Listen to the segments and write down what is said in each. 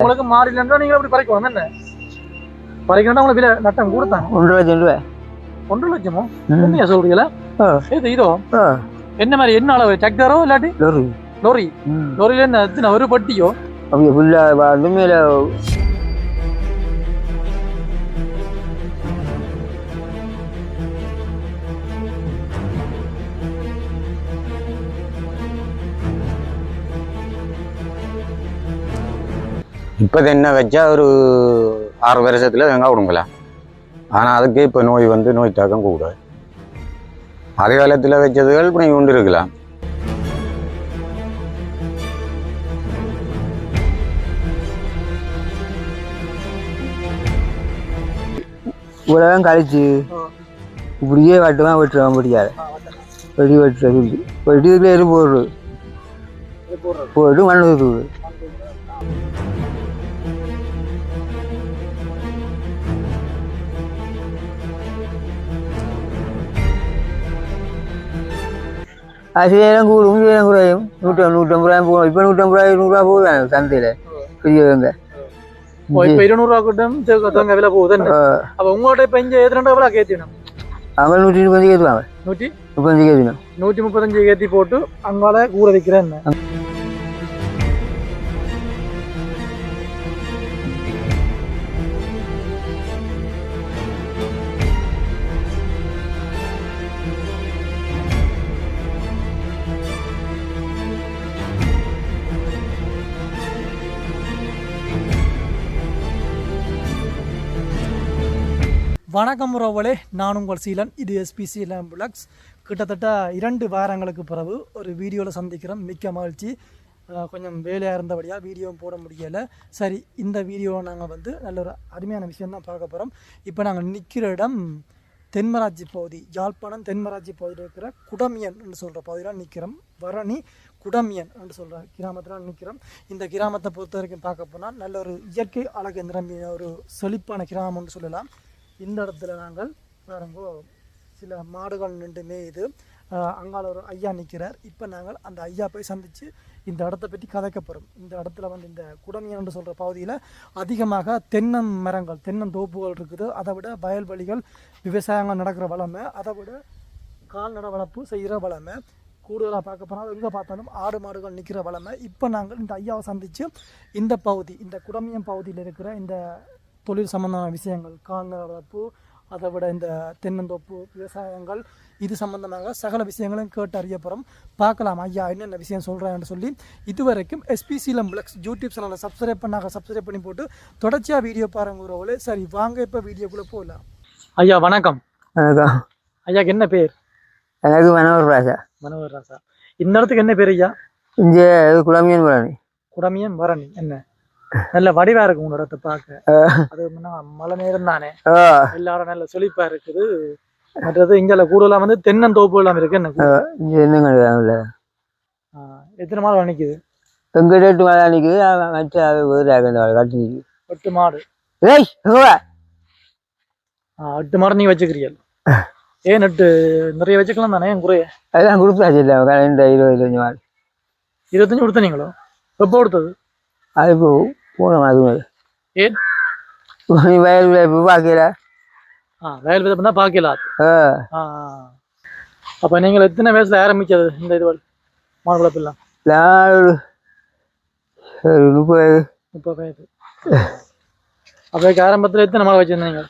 உங்களுக்கு மாறிலன்னா நீங்க அப்படி பறிக்கலாம். என்ன? பறிக்கணும்னா உங்களுக்கு விலை நட்டம் கொடுத்தாங்க ஒன்றரை லட்சம் ரூபாய் ஒன்றரை லட்சமோ. என்ன சொல்றீங்களா. இது இதோ. என்ன மாதிரி என்ன அளவு? சக்கரோ இல்லாட்டி? லொரி லோரி லோரியில என்ன ஒரு பட்டியோ? அவங்க ஃபுல்லாக வந்து இப்போ என்ன வச்சா ஒரு ஆறு வருஷத்துல வெங்காயம் கொடுங்கலாம் ஆனால் அதுக்கு இப்போ நோய் வந்து நோய் தாக்கம் கூடாது. அதே காலத்தில் வச்சதுகள் இப்போ நீங்கள் கொண்டு இருக்கலாம் இவ்வளோதான் கழிச்சு. இப்படியே வெட்டுவான் வெட்டுவான் முடியாது. வெடி வெட்டுற. சொல்லி. வெட்டியதுல எரு போடுறது. போட்டு மண் ஊற்றுது நேரம் கூடும் நேரம் குறையும் நூற்றி நூற்றம்பது ரூபாய் போகும் இப்போ நூற்றம்பது ரூபாய் நூறுரூவா போகுது சந்தையில் பெரியவங்க இப்ப இருநூறு ரூபா கூட்டம் தேங்க விலை போகுது அப்ப உங்கள்ட்ட இப்ப இங்க எத்தனை விலை கேத்திடணும் அவங்க நூற்றி முப்பது ஏற்றுவாங்க நூற்றி முப்பத்தஞ்சு ஏற்றணும் நூற்றி முப்பத்தஞ்சு ஏத்தி போட்டு அங்கால கூற வைக்கிறேன் வணக்கம் உறவுகளே நான் உங்கள் சீலன். இது எஸ்பிசி லேம்புலக்ஸ் கிட்டத்தட்ட இரண்டு வாரங்களுக்கு பிறகு ஒரு வீடியோவில் சந்திக்கிறோம் மிக்க மகிழ்ச்சி. கொஞ்சம் வேலையாக இருந்தபடியாக வீடியோவும் போட முடியலை. சரி இந்த வீடியோவை நாங்கள் வந்து நல்ல ஒரு அருமையான விஷயம் தான் பார்க்க போகிறோம் இப்போ நாங்கள் நிற்கிற இடம் தென்மராட்சி பகுதி. யாழ்ப்பாணம் தென்மராட்சி பகுதியில் இருக்கிற குடமியன் என்று சொல்கிற பகுதியில் நிற்கிறோம் வரணி குடமியன் என்று சொல்கிற கிராமத்தில் நிற்கிறோம் இந்த கிராமத்தை பொறுத்த வரைக்கும் பார்க்க போனால் நல்ல ஒரு இயற்கை அழகு நிரம்பிய ஒரு செழிப்பான கிராமம்னு சொல்லலாம். இந்த இடத்துல நாங்கள் பாருங்கோ சில மாடுகள் நின்று மேயுது அங்கால ஒரு ஐயா நிற்கிறார் இப்போ நாங்கள் அந்த ஐயா போய் சந்தித்து இந்த இடத்த பற்றி கதைக்க போகிறோம் இந்த இடத்துல வந்து இந்த குடமியன் சொல்கிற பகுதியில் அதிகமாக தென்னம் மரங்கள் தென்னந்தோப்புகள் இருக்குது. அதை விட வயல்வெளிகள் விவசாயங்கள் நடக்கிற வளமை அதை விட கால்நடை வளர்ப்பு செய்கிற வளமை கூடுதலாக பார்க்க போனால் எங்கே பார்த்தாலும் ஆடு மாடுகள் நிற்கிற வளமை. இப்போ நாங்கள் இந்த ஐயாவை சந்தித்து இந்த பகுதி இந்த குடமியம் பகுதியில் இருக்கிற இந்த தொழில் சம்பந்தமான விஷயங்கள் கால்நடை வளர்ப்பு அதை விட இந்த தென்னந்தோப்பு விவசாயங்கள் இது சம்பந்தமாக சகல விஷயங்களையும் கேட்டு அறிய போகிறோம் பார்க்கலாம் ஐயா என்னென்ன விஷயம் சொல்கிறாங்கன்னு சொல்லி. இதுவரைக்கும் எஸ்பிசி லம்பிளக்ஸ் யூடியூப் சேனலை சப்ஸ்கிரைப் பண்ணாங்க சப்ஸ்கிரைப் பண்ணி போட்டு தொடர்ச்சியாக வீடியோ பாருங்கிறவங்களே சரி வாங்க இப்போ வீடியோக்குள்ளே போகலாம். ஐயா வணக்கம். வணக்கம் ஐயாக்கு என்ன பேர்? எனக்கு மனோகர் ராஜா. மனோகர் ராசா இந்த இடத்துக்கு என்ன பேர் ஐயா? இங்கே குழம்பியன் பழனி குடமியம் பரணி. என்ன? நல்ல வடிவா இருக்கு உங்களோட இடத்தை பார்க்க. அது மழை நேரம் தானே. எல்லாரும் நல்ல செழிப்பா இருக்குது. மற்றது இங்கால கூடுதலா வந்து தென்னந்தோப்பு எல்லாம் இருக்கு. என்ன இங்கே எத்தனை மாடு நிக்குது மற்ற ஒரு கட்டி நிற்குது எட்டு மாடு. ஏய் எங்க எட்டு மாடு நீங்க வச்சுக்கிறீங்க ஏன் எட்டு? நிறைய வச்சுக்கலாம் தானே ஏன் குறைய? அதெல்லாம் கொடுத்தாச்சு இல்லை இருபது இருபத்தஞ்சு மாடு. இருபத்தஞ்சு கொடுத்தனீங்களோ? எப்போ கொடுத்தது? அது இப்போ போனோம் அது ஏன்? வயல் இப்போ பார்க்கல? ஆ வயல் பாக்கலாம் ஆ. ஆஹ் அப்ப நீங்கள் எத்தனை வயசுல ஆரம்பிச்சது இந்த இது மாடு வளர்ப்பு எல்லாம் நான் ஒரு ஒரு முப்பது. முப்பது வயது. அப்போ ஆரம்பத்துல எத்தனை மாடு வச்சிருந்தீங்க?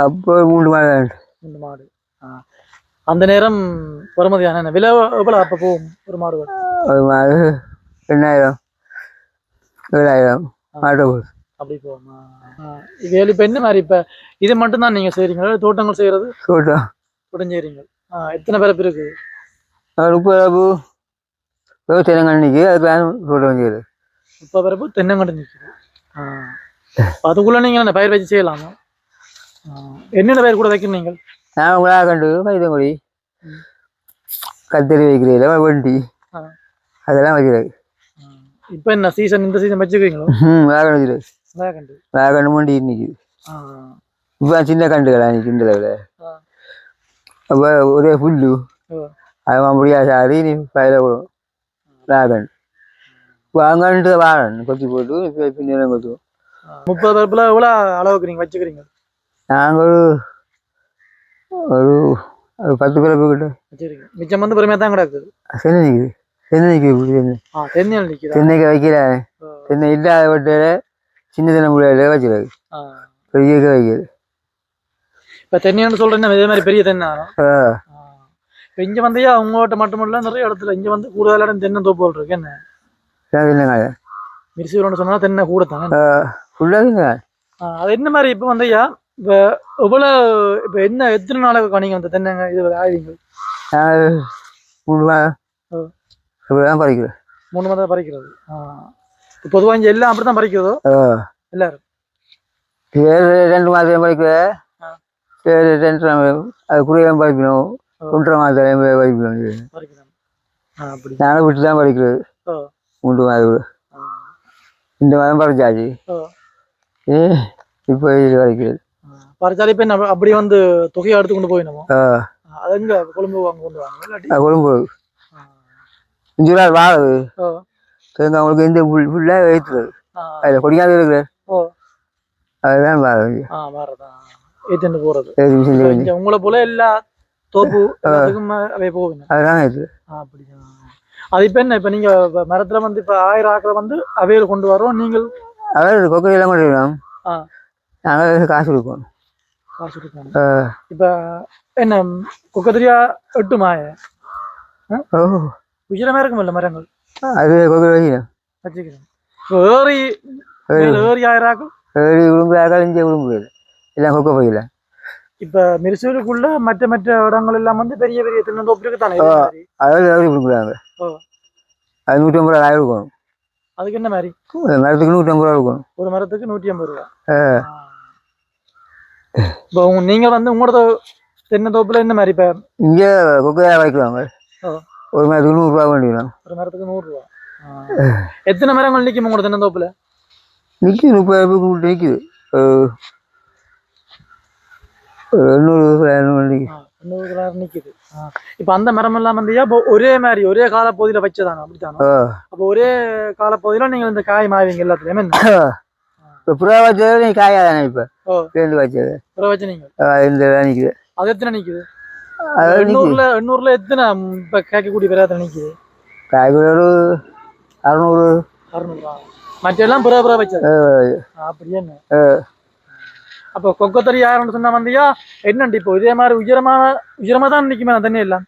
அப்போ மூணு மாடு. இந்த மாடு. ஆ. அந்த நேரம் வருமதியான விலை எவ்வளோ அப்போ போகும் ஒரு மாடு ஒரு மாடு ரெண்டாயிரம் ஏழாயிரம். அப்படி போகுமா? இப்போ என்ன மாதிரி இப்போ இது மட்டும்தான் நீங்கள் செய்கிறீங்களா தோட்டங்கள் செய்கிறது கூட்டம் உடஞ்சேறீங்க ஆ எத்தனை இருக்கு ஒரு முப்பது பூ தெலுங்கானிக்கு அதுக்கு கூட்டம் வந்துடுது முப்பது பேரப்பு தென்னங்கண்டு நிற்குது ஆ. அதுக்குள்ளே நீங்கள் அந்த பயிர் வச்சு செய்யலாமா? என்னென்ன பயிர் கூட வைக்கணும் நீங்கள்? நான் உங்களா கண்டு பைத்தங்குடி கத்தரி வைக்கிறீங்களா வண்டி. அதெல்லாம் வைக்கிறது இப்போ என்ன சீசன் இந்த சீசன் வச்சுக்கிறீங்களோ ம் வேகன் வைக்கிறது வேகண்டு வேகன் மண்டி நிற்குது இப்போ சின்ன கண்டுகளா இந்த அளவில் ஆ. அப்போ ஒரே புல்லு. அது முடியாது சாரி நீ பயில விடும் வேகன் வாங்கன்ட்டு வாரன் கொத்தி போட்டு இப்போ பின்னேரம் கொத்துவோம் முப்பது பருப்புல எவ்வளோ அளவுக்கு நீங்கள் வச்சுக்கிறீங்க நாங்கள் ஒரு பத்து பிறப்பு கிட்ட வச்சுக்கிறீங்க மிச்சம் வந்து பொறுமையாக தான் கிடக்குது சென்னை நிற்குது நிற்குது தென்னை தென்னைக்கு வைக்கிறாங்க தென்னை இல்லாத வட்டையில சின்ன தென்னை முடியல வச்சுருக்காரு ஆ. பெரிய வைக்கிறது இப்போ தென்னைன்னு சொல்கிறேன்னா இதே மாதிரி பெரிய தென்னை இப்போ இங்கே வந்தையா உங்கள்கிட்ட மட்டும் இல்லை நிறைய இடத்துல இங்கே வந்து கூடுதல் இடம் தென்னை தோப்புகள் இருக்கு. என்ன? தென்னைங்க. மிரிசூர்னு சொன்னா தென்னை கூட தானே ஃபுல்லாக அது என்ன மாதிரி இப்போ வந்தையா இப்போ எவ்வளோ இப்போ என்ன எத்தனை நாளுக்கு காணிங்க அந்த தென்னைங்க? இது ஆய்வீங்க நாங்கள் மூணு மாதம் ஆ. இப்படி தான் பறிக்கிறோம் மூணு மாதம் பறிக்கிறது பொதுவாக இங்கே எல்லாம் அப்படி தான் பறிக்கிறதோ எல்லாரும். ரெண்டு மாதம் பறிக்கிறேன். சரி ரெண்டு மாதம் அது குறையாம பறிக்கணும். ஆ. ஒன்றரை மாதம் அப்படி. நானும் விட்டு தான் பறிக்கிறது. ஓ. மூன்று மாதம். இந்த மாதம் ஏ இப்போ இது பறிக்கிறது. பறிச்சாலே இப்போ என்ன அப்படி வந்து தொகையை எடுத்து கொண்டு போயிடணுமோ அது எங்க? கொழும்பு வாங்க கொண்டு வாங்க கொழும்பு. இஞ்சி நாள் வாழது உங்களுக்கு இந்த புல் ஃபுல்லாக ஆ. அதில் கொடிக்காத இருக்கிற ஓ. அதுதான் வாழது போகிறது செஞ்சு இங்க உங்களை போல எல்லா தோப்பு அதுதான் அப்படியா அது இப்போ என்ன இப்போ நீங்க மரத்துல வந்து இப்போ ஆயிரம் ஆக்களை வந்து அவையில் கொண்டு வரோம் நீங்கள்? அவர் கொக்கையெல்லாம் கொண்டு வரணும் ஆ. நாங்கள் காசு கொடுக்கணும் காசு கொடுக்கணும். இப்போ என்ன குக்கத்திரியா எட்டு மாய ஓ. ஏறி மேல ஏறி ஆயிரம் ஆக்கள் ஏறி விழும்புறாங்க இங்கே விழும்புறது எல்லாம் கொக்கை போயில இப்போ மிரிசூருக்குள்ள மற்ற மற்ற இடங்கள் எல்லாம் வந்து பெரிய பெரிய தென்னந்தோப்பு இருக்கு தானே. அதாவது ஏறி ஓ. அது நூற்றம்பது ரூபா ஆயிரம் இருக்கணும் அதுக்கு என்ன மாதிரி மரத்துக்கு நூற்றம்பது ரூபா இருக்கணும் ஒரு மரத்துக்கு நூற்றி ஐம்பது ரூபா. இப்போ உங்க- நீங்க வந்து உங்களோட தென்னந்தோப்புல என்ன மாதிரி இப்போ இங்கே கொக்கையாக வைக்கிறாங்க ஓ. ஒரு மரத்துக்கு நூறுரூவா வேண்டிக்கலாம் ஒரு மரத்துக்கு நூறுரூவா. எத்தனை மரங்கள் நிற்கும் உங்களோட தென்னந்தோப்புல நிற்கிது முப்பது ரூபாய்க்கு நிற்கிது எண்ணூறு இப்போ அந்த மரம் எல்லாம் வந்து இப்போ ஒரே மாதிரி ஒரே காலப்பகுதியில வச்சதானே? அப்படித்தானோ? அப்போ ஒரே காலப்பகுதியில நீங்கள் இந்த காய் மாவீங்க எல்லாத்துலயுமே? இப்போ புறா வச்சது நீ காயாதானே இப்போ? சேர்ந்து வச்சது. வச்சு இந்த நிற்குது அது எத்தனை நிக்குது? நிற்குது எண்ணூறுல எண்ணூறுல எத்தனை? இப்போ கேட்கக்கூடிய பேர் எத்தனை நிக்குது? காய்கறி ஒரு அறநூறு. அறுநூறுவா மற்ற எல்லாம் புற புற வச்சது. அப்படியே. அப்போ கொக்கத்தறி யாருன்னு சொன்னா வந்தியா? என்னண்டு இப்போ இதே மாதிரி உயரமான உயரமா தான் அந்த தண்ணி எல்லாம்.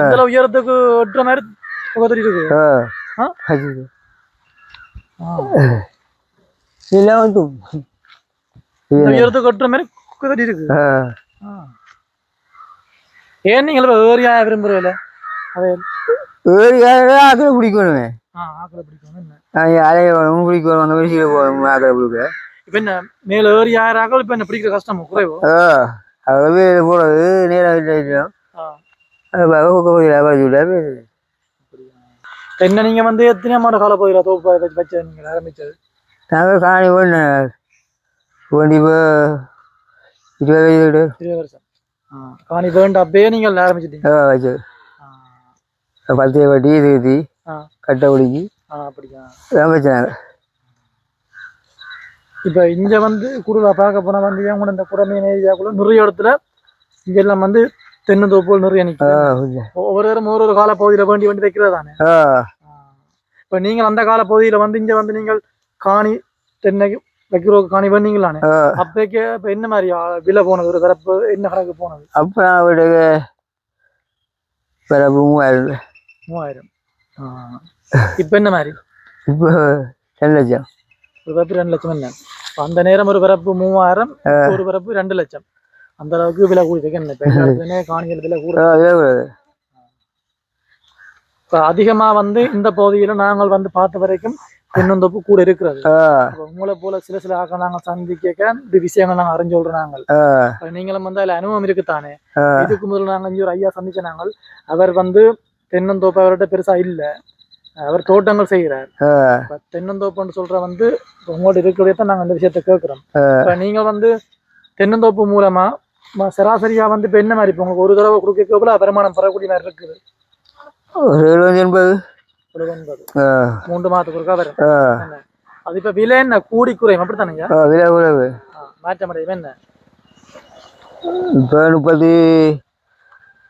இந்த உயரத்துக்கு ஒட்டுற மாதிரி கொக்கத்தறி இருக்கு உயரத்துக்கு ஒட்டுற மாதிரி கொக்கத்தறி இருக்கு ஏன் நீங்கள் இப்போ ஏரியா விரும்புறதில்ல அதே. ஏறி ஆக்கில் பிடிக்கணுமே. ஆ ஆக்களை பிடிக்கும் என்ன? அலைய வேணும் பிடிக்கணும் அந்த மாதிரி சீக்கிரம் போகணும் ஆக்கில் பிடிக்க. இப்போ என்ன மேல ஏறி ஆயிரம் ஆக்கள் இப்போ என்ன பிடிக்கிற கஷ்டம் குறைவோ? ஆ அதுவே போகிறது நேரம் இல்லை ஆ. அது பறிச்சு விட்டா என்ன நீங்க வந்து எத்தனை மாட கால போயிடா தோப்பு வச்சு நீங்க ஆரம்பிச்சது? நாங்கள் காணி வேண்டி வேண்டி இப்போ இருபது இருபது வருஷம். காணி வேண்டாம் அப்பயே நீங்கள் ஆரம்பிச்சிட்டீங்க. வச்சு ஆ. பத்து வட்டி திருத்தி ஆ. கட்டை பிடிக்கி அப்படியா? வச்சாங்க இப்போ இங்க வந்து குருவா பார்க்க போனா வந்து ஏன் கூட இந்த குடமீன் ஏரியாக்குள்ள நிறைய இடத்துல இங்க எல்லாம் வந்து தென்னந்தோப்புகள் நிறைய நிற்கும் ஒவ்வொருவரும் ஒரு ஒரு கால பகுதியில வேண்டி வேண்டி வைக்கிறது தானே? இப்போ நீங்கள் அந்த கால பகுதியில வந்து இங்க வந்து நீங்கள் காணி தென்னை வைக்கிற காணி அப்போக்கே இப்போ என்ன மாதிரி விலை போனது ஒரு பிறப்பு என்ன கணக்கு போனது அப்போ வீட்டுக்கு பிறப்பு மூவாயிரம் மூவாயிரம் இப்போ என்ன மாதிரி இப்போ ரெண்டு லட்சம் ஒரு பிறப்பு ரெண்டு லட்சம் என்ன இப்ப அந்த நேரம் ஒரு பிறப்பு மூவாயிரம் ஒரு பிறப்பு ரெண்டு லட்சம் அந்த அளவுக்கு விலை கூடிருக்கு என்ன காணிகள் விலை கூடாது இப்போ அதிகமா வந்து இந்த பகுதியில நாங்கள் வந்து பார்த்த வரைக்கும் தென்னந்தோப்பு கூட இருக்கிறது. உங்களை போல சில சில ஆக்கள் நாங்கள் சந்திக்க இந்த விஷயங்கள் நாங்கள் அறிஞ்சு சொல்றோம் நாங்கள் நீங்களும் வந்து அதுல அனுபவம் இருக்குத்தானே. இதுக்கு முதல்ல நாங்கள் இங்கே ஒரு ஐயா சந்திச்ச நாங்கள். அவர் வந்து தென்னந்தோப்பு அவர்கிட்ட பெருசா இல்ல. அவர் தோட்டங்கள் செய்கிறார் தென்னந்தோப்புன்னு சொல்ற வந்து இப்ப உங்கள்ட்ட இருக்கிறதே தான் நாங்கள் இந்த விஷயத்த கேட்குறோம். இப்ப நீங்க வந்து தென்னந்தோப்பு மூலமா சராசரியா வந்து இப்ப என்ன மாதிரி இப்போ உங்களுக்கு ஒரு தடவை கொடுக்க வருமானம் பெறக்கூடிய மாதிரி இருக்குது. ஒரு எழுபது எண்பது. மூன்று மாதத்துக்கு ஒருக்கா வரும். அது இப்ப விலை என்ன? கூடி குறையும். அப்படித்தானுங்க? விலை குறைவு. மாற்ற முடியும் என்ன? இப்போ முப்பத்தி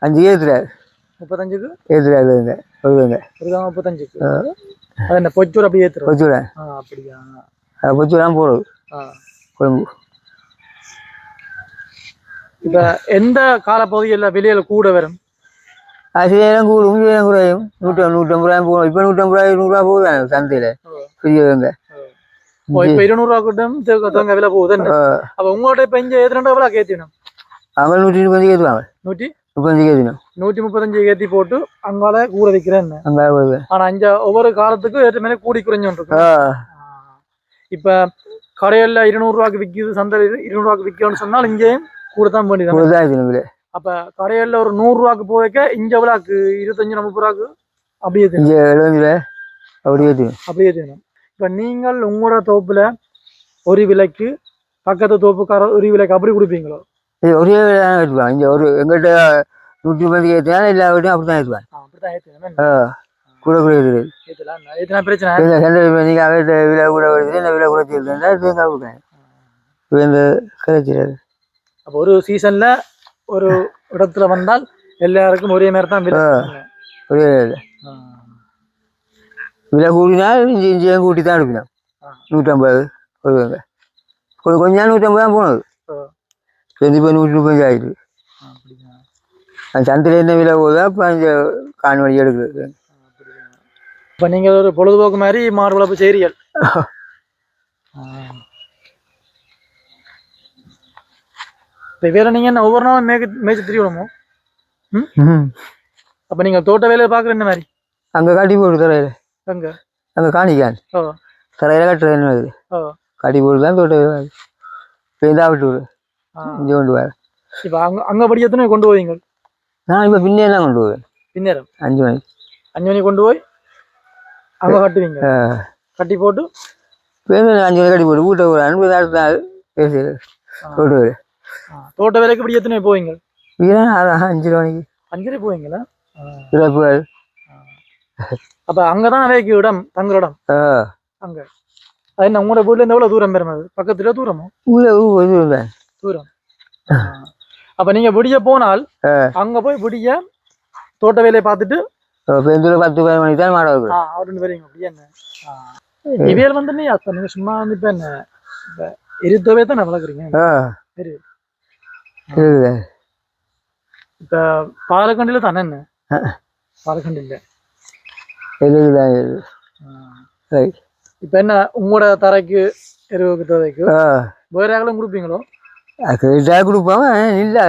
அஞ்சு ஏற்றுறாரு முப்பத்தஞ்சுக்கு? ஏற்றுறாரு இருக்காங்க முப்பத்தஞ்சுக்கு. அது என்ன பொச்சூர் அப்படி கொச்சுறேன் ஆ அப்படியா? கொச்சுலாம் போடுது. ஆ. குழம்பு. இப்ப எந்த காலப்பகுதியில் விலையில கூட வரும்? நேரம் கூடும் நேரம் குறையும் நூற்றி நூற்றம்பது ரூபாய் போகும் இப்போ நூற்றம்பது ரூபாய் நூறுரூவா போகுது சந்தையில் பெரியவங்க இப்ப இருநூறு ரூபா கூட்டம் தேங்க விலை போகுது அப்ப உங்கள்ட்ட இப்ப இங்க ஏத்துறா விலை கேத்தினோம் அவங்க நூற்றி முப்பது ஏற்றுவாங்க நூற்றி முப்பத்தஞ்சு ஏற்றணும் நூற்றி முப்பத்தஞ்சு ஏத்தி போட்டு அங்கால கூட விற்கிறேன் அங்கே வருது ஆனா இங்க ஒவ்வொரு காலத்துக்கும் ஏற்ற மாதிரி கூடி ஆ இப்ப கடையில இருநூறு ரூபாய்க்கு விக்குது சந்தையில் இருநூறு ரூபாய்க்கு விற்கணும்னு சொன்னால் இங்கேயும் கூட தான் இருக்கணும் விலை அப்ப கடையில ஒரு நூறு ரூபாய்க்கு போய்க்க இங்க விழாக்கு இருபத்தஞ்சு முப்பது ரூபாய்க்கு அப்படியே. இங்கே எழுபது அப்படி ஏற்றணும் அப்படியே ஏத்தணும் இப்ப நீங்கள் உங்களோட தோப்புல ஒரு விலைக்கு பக்கத்து தோப்புக்கார ஒரு விலைக்கு அப்படி கொடுப்பீங்களோ? இது ஒரே விலை தான் ஏற்றுவாங்க இங்கே ஒரு எங்கிட்ட நூற்றி முப்பது ஏற்றினா எல்லா வீட்டையும் அப்படி தான் ஆ, அப்படித்தான் ஏத்தணும் ஆ கூட கூட ஏத்தலாம் பிரச்சனை? நீங்கள் அவர்கிட்ட விலை கூட வருது இந்த விலை கூட தீர்த்துனா தேங்காய் கொடுக்காங்க இப்போ இந்த கிடைச்சிடாது அப்ப ஒரு சீசன்ல ஒரு இடத்துல வந்தால் எல்லாருக்கும் ஒரே மாதிரி தான் விலை ஒரே விலை ஆ. விலை கூடினா இஞ்சி இஞ்சியும் கூட்டி தான் எடுக்கணும். நூற்றம்பது கொடுங்க கொஞ்சம் கொஞ்ச நாள் நூற்றம்பது தான் போனது. இப்போ இப்போ நூற்றி முப்பஞ்சு ஆயிடுது? அந்த சந்தையில் என்ன விலை போகுதோ அப்போ அந்த காண் வழி எடுக்கிறது? இப்ப நீங்க ஒரு பொழுதுபோக்கு மாதிரி மாடு வளர்ப்பு செய்றீர்கள் ஆ. இப்ப வேற நீங்க என்ன ஒவ்வொரு நாளும் மேய்க்க மேய்ச்சி திரியணுமோ ம்? அப்ப நீங்க தோட்ட வேலையை பாக்குற என்ன மாதிரி? அங்கே காட்டி போட்டு தரையில். அங்க? அங்கே காணிக்கான். ஓ. தரையில் கட்டுறது என்ன வருது ஓ. காட்டி போட்டு தான் தோட்ட பெய்தா விட்டு விடு. இங்கே கொண்டு வர இப்ப அங்க அங்க படி எத்தனை கொண்டு போவீங்க? நான் இப்போ பின்னே தான் கொண்டு வருவேன் பின்னேரம்? அஞ்சு மணிக்கு. அஞ்சு மணிக்கு கொண்டு போய் அங்க கட்டுவீங்க. கட்டி போட்டு? அஞ்சு மணி கட்டி போட்டு வீட்டை ஒரு அன்பு அடுத்த நாள் பேசுறது தோட்ட வேலைக்கு படி எத்தனை போவீங்க? அஞ்சு மணிக்கு. அஞ்சரை போவீங்களா? அப்ப அங்கதான் அவைக்கு இடம் தங்குற இடம்? அங்க. என்ன உங்களோட வீட்டுல இருந்து எவ்வளவு தூரம் பெறும் அது? பக்கத்துல தூரமோ? ஊரில் தூரம். அப்ப நீங்க விடிய போனால். அங்க போய் விடிய தோட்ட வேலையை பார்த்துட்டு பெருந்தூர் பத்து பதினொரு மணிக்கு தான் மாட வைக்கிறோம் ஆ, அவர் ரெண்டு பேரும் அப்படியே என்ன? இவையல் வந்து நீ நீங்க சும்மா வந்து இப்ப என்ன? இப்ப எரித்தவே தான் வளர்க்குறீங்க? இருக்குது இப்ப இல்ல இருக்குதான் ஆ. ரைட் இப்ப என்ன உங்களோட தரைக்கு எருவுக்கு ஆ வேற யாரும் கொடுப்பீங்களோ கேட்டா கொடுப்போம் இல்லை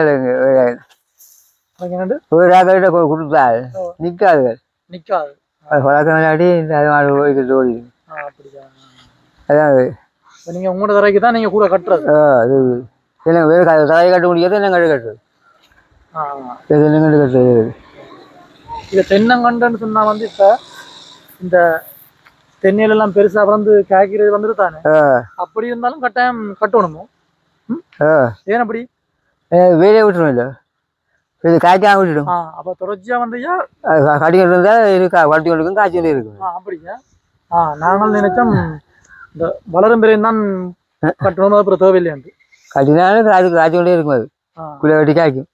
ஒரு ராக்கிட்ட கொடுத்தா நிற்காது நிக்காது அது பழக்கம் விளையாடி அது மாடு ஓடிக்கிட்டு ஓடி ஆ, அப்படியா அதான் அது இப்ப நீங்க உங்களோட தரைக்கு தான் நீங்க கூட கட்டுறது அது இல்லை வேறு தலையை கட்ட முடியாது என்ன கட்டு கட்டுறது? ஆ. இது கட்டு கட்டுறது? இது தென்னங்கண்டுன்னு சொன்னா வந்து இப்ப இந்த தென்னையில எல்லாம் பெருசா வளர்ந்து காய்க்கிறது வந்துட்டு தானே? அப்படி இருந்தாலும் கட்டாயம் கட்டணுமோ? ஏன் அப்படி? வேலையை விட்டுரும் இல்லை? இது காய்க்காம விட்டுடும். ஆ அப்ப தொடர்ச்சியா வந்தியா அது க- கட்டிக்கிட்டு இருந்தால் இருக்கா வட்டி கொண்டு இருக்கும் காய்ச்சி கொண்டு இருக்கும் அப்படியா? ஆ நாங்கள் நினைச்சோம் இந்த வளரும் பிறையும் தான் கட்டணும் அப்புறம் தேவையில்லையாண்டு கட்டினாலும் அதுக்கு காய்ச்சி கொண்டே இருக்கும் அது ஆ. குள்ள வெட்டி காய்க்கும்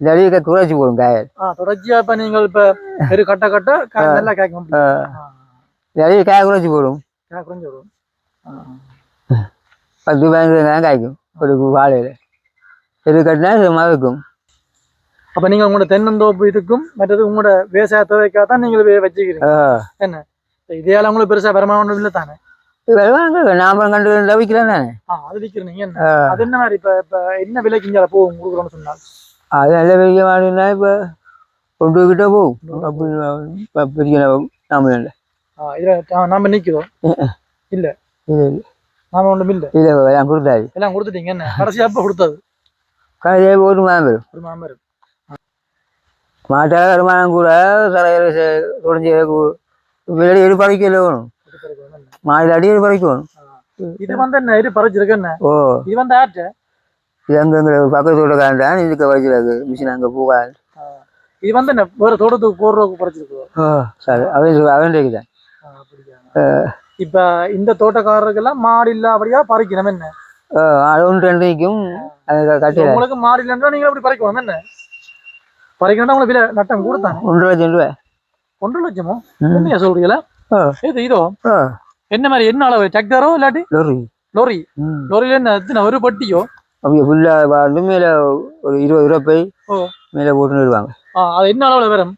அடிக்க குறைச்சி போடும் காயல் தொடர்ச்சியா இப்ப நீங்கள் இப்ப பெரு கட்ட கட்ட நல்லா காய்க்கும் அடிக்க காய குறைச்சி போடும் காய் குறைஞ்சு ஆ. பத்து பதினஞ்சு தான் காய்க்கும் ஒரு வாழையில் இது கட்டினா இது மறக்கும் அப்ப நீங்க உங்களோட தென்னந்தோப்பு இதுக்கும் மற்றது உங்களோட விவசாய தேவைக்காக தான் நீங்கள் வச்சுக்கிறீங்க என்ன இதையால உங்களுக்கு பெருசா வருமானம் இல்லை தானே வருவாங்க நாம கண்டு தவிக்கலாம் தானே அது என்ன? ஆ. அது என்ன மாதிரி இப்ப இப்ப என்ன விலைக்கு இங்கே போகும் கொடுக்குறோம்னு சொன்னால் அது நல்ல பெரிய மாடுனா இப்போ கொண்டு கிட்ட போகும். அப்படி பெரிய நாம இல்லை. இதுல நாம நிக்கிறோம். இல்ல. இல்லை நாம ஒன்றும் இல்லை. இல்லை என் கொடுத்தாரு எல்லாம் கொடுத்துட்டீங்க என்ன? கடைசியா எப்ப கொடுத்தது. கடைசியே ஒரு மாதம் வரும். ஒரு மாமரம் மாட்டால் வருமானம் கூட தரையில் தொடஞ்சி வெளியே வேணும். மாடியில் அடி பறிக்கணும் இது வந்து என்ன? இது பறிச்சிருக்கு என்ன? ஓ. இது வந்து ஆட்டு இது அங்கே எங்களை பக்கத்து வீட்டுக்காரன் இதுக்கு பறிச்சிருக்கு மிஷின் அங்கே போகாது. இது வந்து என்ன? வேற தோட்டத்துக்கு போடுறதுக்கு பறிச்சிருக்கு? ஓ சரி. அவன் அவன் இருக்குதான் இப்ப இந்த தோட்டக்காரருக்கெல்லாம் மாடு இல்லாபடியா பறிக்கணும் என்ன? ஒன்று ரெண்டு நிற்கும் அது கட்டில உங்களுக்கு மாடு இல்லைன்னா நீங்க அப்படி பறிக்கணும் என்ன? பறிக்கணும்னா உங்களுக்கு விலை நட்டம் கொடுத்தாங்க ஒன்றரை லட்சம் ரூபாய். ஒன்றரை லட்சமோ. என்னையா சொல்றீங்களா. இது இதோ. என்ன மாதிரி என்ன அளவு? டிராக்டரோ இல்லாட்டி? லொரி லோரி லோரியில என்ன ஒரு பட்டியோ அப்படியே ஃபுல்லாக வந்து மேலே ஒரு இருபது ரூபா போய். மேலே போட்டுன்னு வருவாங்க. அது என்ன அளவுல வரும்?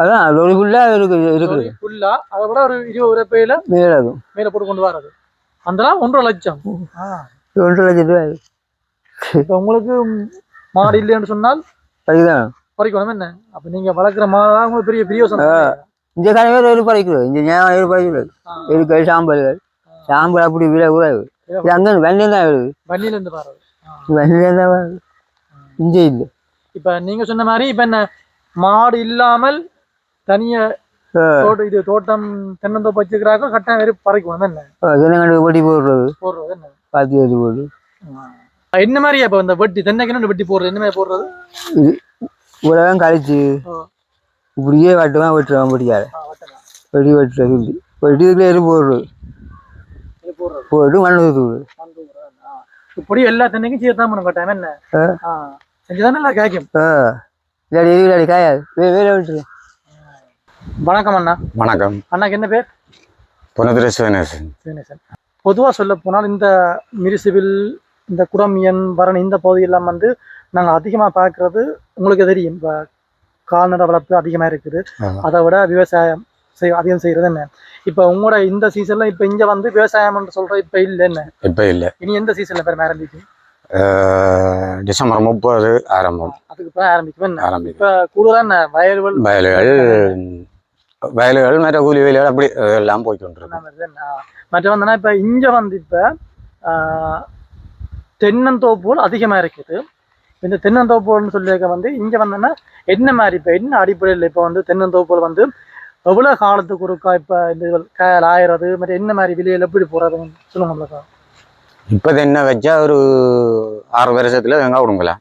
அதான் லொரி ஃபுல்லாக இருக்குது. இருக்குது ஃபுல்லா அதை விட ஒரு இருபது ரூபாயில மேலே இருக்கும். மேல போட்டு கொண்டு வர்றது. அந்த ஒன்றரை லட்சம். ஒன்றரை லட்சம் ரூபாய் உங்களுக்கு மாடு இல்லைன்னு சொன்னால் அதுதான் பறிக்கணும் என்ன? அப்ப நீங்க வளர்க்குற மாடு தான் உங்களுக்கு பெரிய பிரியோசனம் பறிக்கிறது இந்த ஞாபகம் ஒரு பறிக்கிறது இருக்குது சாம்பல்கள்? சாம்பல் அப்படி விலை கூடாது. இது அங்கே வெண்ணையும் தான் வருது. வண்டியில இருந்து பாருங்க வெண்ணையும் தான் வருது. இங்கே இல்லை. இப்ப நீங்க சொன்ன மாதிரி இப்ப என்ன? மாடு இல்லாமல் தனிய. தோட்டம் இது தோட்டம் தென்னந்தோப்பு வச்சுக்கிறாங்க கட்டாயம் வெறும் பறிக்கணும் என்ன? தினங்கண்டு வெட்டி போடுறது? போடுறது என்ன? பாத்தி வெட்டி போடுறது. என்ன மாதிரி இப்ப இந்த வெட்டி தென்னைக்கு வெட்டி போடுறது? என்ன மாதிரி போடுறது? இது இவ்வளோதான் கழிச்சு. இப்படியே வெட்டுவான் வெட்டுவான் பிடிக்காது ஆ, வெட்டலாம். வெடி வெட்டுறது சொல்லி. வெட்டி இதுக்குள்ள எரு போடுறது. போட்டு மண். ஆ. இப்படி எல்லா தென்னைக்கும் சேர்த்தா பண்ணணும் கட்டாயம் என்ன. செஞ்சுதான் நல்லா காய்க்கும்? இல்லாடி எது இல்லாடி காயாது? வே வேலை விட்டுரு வணக்கம் அண்ணா. வணக்கம். அண்ணாக்கு என்ன பேர்? புனதிர சிவநேசன் தினேசன் பொதுவாக சொல்ல போனால் இந்த மிரிசிவில் இந்த குடமியன் பரணி இந்த பகுதியெல்லாம் வந்து நாங்கள் அதிகமாக பார்க்கறது உங்களுக்கு தெரியும். இப்போ கால்நடை வளர்ப்பு அதிகமாக இருக்குது. அதை விட விவசாயம் செய் அதிகம் செய்கிறது என்ன? இப்போ உங்களோட இந்த சீசன்ல இப்போ இங்கே வந்து விவசாயம்னு சொல்கிற இப்போ இல்லை என்ன? இப்போ இல்லை. இனி எந்த சீசனில் பேர் ஆரம்பிக்கும் டிசம்பர் முப்பது ஆரம்பம். அதுக்கு இப்போ ஆரம்பிக்கும் ஆரம்பிக்கும். இப்போ கூடுதலாக என்ன? வயல்வெள் வயல்கள் வயல்கள் மற்ற கூலி வேலைகள் அப்படி எல்லாம் போய்க்கொண்டிருக்கு? மற்ற வந்தனா இப்போ இங்கே வந்து இப்போ தென்னந்தோப்புகள் அதிகமாக இருக்குது. இந்த தென்னந்தோப்புகள்னு சொல்லியிருக்க வந்து இங்கே வந்தோன்னா என்ன மாதிரி இப்போ என்ன அடிப்படையில் இப்போ வந்து தென்னந்தோப்புகள் வந்து எவ்வளோ காலத்துக்கு ஒருக்கா இப்போ இந்த காயல் ஆயிறது மற்ற என்ன மாதிரி விலையில் எப்படி போகிறதுன்னு சொல்லுங்க நம்மளுக்கு இப்போ என்ன வச்சா ஒரு ஆறு வருஷத்துல வெங்காயம் விடுங்கலாம்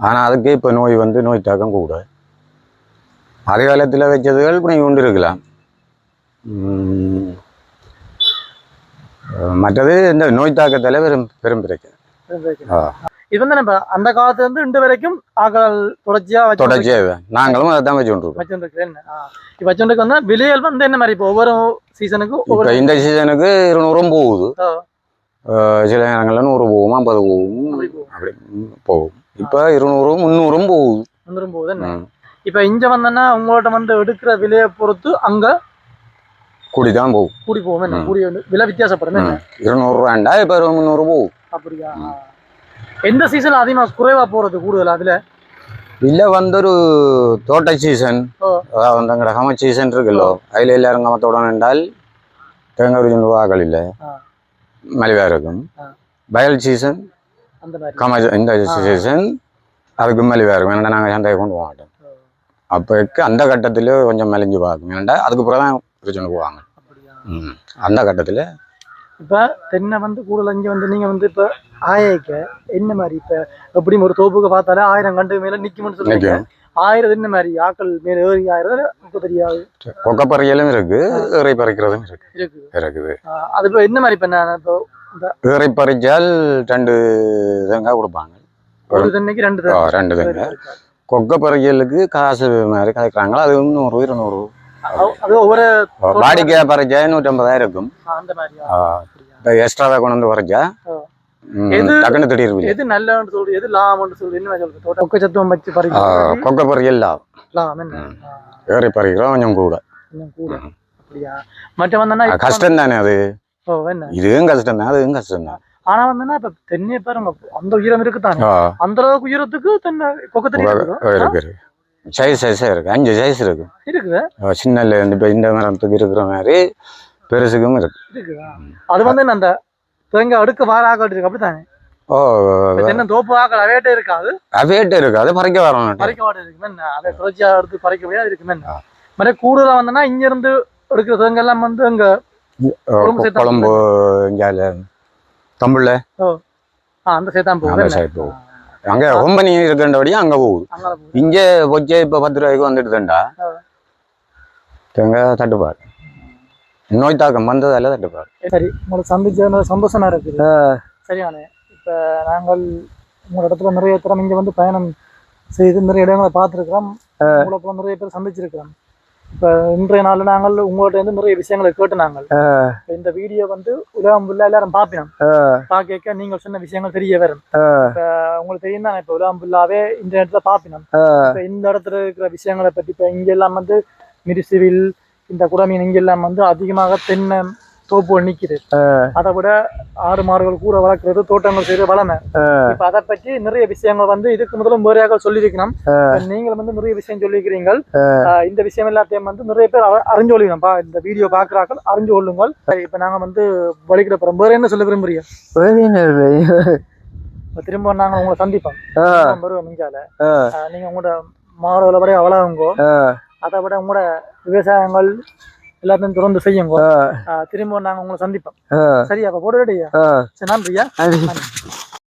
ஆனால் அதுக்கு இப்போ நோய் வந்து நோய் தாக்கம் கூட. அதே காலத்தில் வச்சதுகள் நீங்கள் கொண்டு இருக்கலாம் மற்றது இந்த நோய் தாக்கத்தால் பெரும் பெரும் பிரச்சனை. ஆ. இது வந்து நம்ம அந்த காலத்துல இருந்து இன்று வரைக்கும் ஆக்கள் தொடர்ச்சியாக இதுதான். நாங்களும் அதை தான் வச்சு கொண்டிருக்கோம் வச்சுருக்கு வந்து விலைகள் வந்து என்ன மாதிரி? இப்போ ஒவ்வொரு சீசனுக்கும் ஒவ்வொரு இந்த சீசனுக்கு இருநூறும் போகுது. சில நேரங்களில் நூறு போகும் ஐம்பது போகும் அப்படி போகும். இப்போ இருநூறும் முந்நூறும் போகுது. வந்துடும் போகுது. இப்போ இங்க வந்தோன்னா உங்கள்ட்ட வந்து எடுக்கிற விலையை பொறுத்து அங்க கூடி தான் போகும். கூடி போகும். கூடி விலை வித்தியாசப்படும் இருநூறுவாண்டா இப்போ முந்நூறு போகும். அப்படியா? எந்த சீசன்ல அதிகமா குறைவா போறது கூடுதல் அதுல? இல்லை வந்து ஒரு தோட்ட சீசன் எங்கட கம சீசன் இருக்குல்லோ. அதில் எல்லாரும் கமத்தோட நின்றால் தேங்காய் வாக்கள் இல்லை. மலிவாக இருக்கும். வயல் சீசன் அந்த கம இந்த சீசன் அதுக்கு மலிவாக இருக்கும். ஏன்னா நாங்கள் சந்தையை கொண்டு போக மாட்டோம். அப்போக்கு அந்த கட்டத்தில் கொஞ்சம் மலிஞ்சு பார்க்கும். ஏன்டா அதுக்கு பிறகு தான் பிரச்சனை போவாங்க. அந்த கட்டத்தில் இப்ப தென்னை வந்து கூடுதல் இங்க வந்து நீங்க வந்து இப்ப ஆயக்க என்ன மாதிரி இப்ப எப்படியும் ஒரு தோப்புக்கு பார்த்தாலே ஆயிரம் கண்டு மேல நிக்கும்னு சொல்லுவீங்க நிற்கும் ஆயிரம் என்ன மாதிரி? ஆக்கள் மேல ஏறி ஆயிரம் முப்பது தெரியாது கொக்கை பறிக்கலும் இருக்கு ஏறை பறிக்கிறதும் இருக்கு. இருக்குது. அது இப்ப என்ன மாதிரி இப்ப நான் இப்போ ஏறை பறிச்சால் ரெண்டு தேங்காய் கொடுப்பாங்க. ஒரு தென்னைக்கு ரெண்டு ரெண்டு தேங்காய். கொக்கை பறிக்கலுக்கு காசு மாதிரி கலைக்கிறாங்களோ? அது நூறு இருநூறு அது- அது ஒவ்வொரு வாடிக்கை பறிச்சா நூற்றம்பதாயிரம் இருக்கும்? இப்போ எக்ஸ்ட்ராவை கொண்டு வந்து பறிச்சா ஆ. ம், எது- டக்குன்னு திடீர்னு எது நல்லன்னு சொல்றது எது லாபம்னு சொல்றது என்ன சொல்றது தோட்ட ஒக்க சத்துவம் வச்சு ஆ, பறிக்கிறது கொக்கை பறிக்கல் லாபம். லாபம் என்ன? ஆ, ஏறை பறிக்கிறோம் கொஞ்சம் கூட. இன்னும் கூட. அப்படியா? மற்ற வந்தனா கஷ்டம் தானே அது? ஓ என்ன? இதுவும் கஷ்டம் தான் அதுவும் கஷ்டம் தான். ஆனா வந்தனா இப்ப தென்னையை பாருங்க அந்த உயரம் இருக்குதானே? ஆ, அந்த அளவுக்கு உயரத்துக்கு தென்னை இருக்கு. சைஸ் சைஸாக இருக்கு. அஞ்சு சைஸ் இருக்கு. இருக்குது? ஆ, சின்னல இப்போ இந்த மரத்துக்கு இருக்கிற மாதிரி பெருசுக்கும் இருக்கு. இருக்குதா? அது வந்து என்ன அந்த தேங்காய் அடுக்க வார ஆக்கள் இருக்கு அப்படித்தானே? ஓ தென்னை தோப்பு ஆக்கள் அவையிட்ட இருக்காது அவேட்டு இருக்கு. அது பறிக்க வரணும் பறிக்க மாட்டே இருக்குமே என்ன அதை தொடர்ச்சியா எடுத்து பறிக்க முடியாது இருக்குமே என்ன மற்ற கூடுதலா வந்தனா இங்க இருந்து எடுக்கிற தேங்காய் எல்லாம் வந்து அங்க குழம்பு இங்கே தமிழ்ல ஆ, அந்த போகுது என்ன? சைடு போகும். அங்க கம்பெனி இருக்கின்றபடியே அங்க போகுது. இங்கே பொச்சே இப்ப பத்து ரூபாய்க்கு வந்துடுதுண்டா. ஆ. தேங்காய் தட்டுப்பாடு. நோய் தாக்கம் வந்ததால தட்டுப்பாடு. சரி உங்களை சந்திச்சது சந்தோஷமா இருக்குது. சரியானே இப்போ நாங்கள் உங்களோட இடத்துல நிறைய தரம் இங்கே வந்து பயணம் செய்து நிறைய இடங்களை பார்த்துருக்கிறோம். உங்களை போல நிறைய பேர் சந்திச்சிருக்கிறோம். இப்போ இன்றைய நாளில் நாங்கள் உங்கள்கிட்ட இருந்து நிறைய விஷயங்களை கேட்டு நாங்கள் இந்த வீடியோ வந்து உலகம் ஃபுல்லாக எல்லாரும் பார்ப்பினோம் பார்க்க நீங்கள் சொன்ன விஷயங்கள் தெரிய வரும். உங்களுக்கு தெரியும் தானே இப்போ உலகம் ஃபுல்லாகவே இன்டர்நெட்டில் பார்ப்பினோம் இப்போ இந்த இடத்துல இருக்கிற விஷயங்களை பற்றி இப்போ இங்கெல்லாம் வந்து மிரிசிவில் இந்த குடமீன் இங்கெல்லாம் வந்து அதிகமாக தென்னை தோப்புகள் நிற்குது ஆ, அதை விட ஆடு மாடுகள் கூட வளர்க்குறது தோட்டங்கள் செய்கிறது வளமை. இப்ப அதை பற்றி நிறைய விஷயங்கள் வந்து இதுக்கு முதல்ல முறையாக சொல்லியிருக்கணும். இப்ப நீங்களும் வந்து நிறைய விஷயம் சொல்லியிருக்கிறீங்க ஆஹ் இந்த விஷயம் எல்லாத்தையும் வந்து நிறைய பேர் அறிஞ்சு கொள்ளுங்கப்பா. இந்த வீடியோ பார்க்குறாக்கள் அறிஞ்சு கொள்ளுங்கள். இப்போ நாங்கள் வந்து வலிக்கிட போகிறோம் வேறு என்ன சொல்ல விரும்புறீங்க? திரும்ப நாங்கள் உங்களை சந்திப்போம். வருவோம் மிஞ்சால நீங்க உங்களோட மாடுகளை விட ஆ, அதை விட உங்களோட விவசாயங்கள் எல்லாத்தையும் தொடர்ந்து செய்யுங்க. திரும்ப நாங்கள் உங்களை சந்திப்போம். சரியா அப்போ போட ரெடியா? ஆ. சரி நன்றியா நன்றி. நன்றி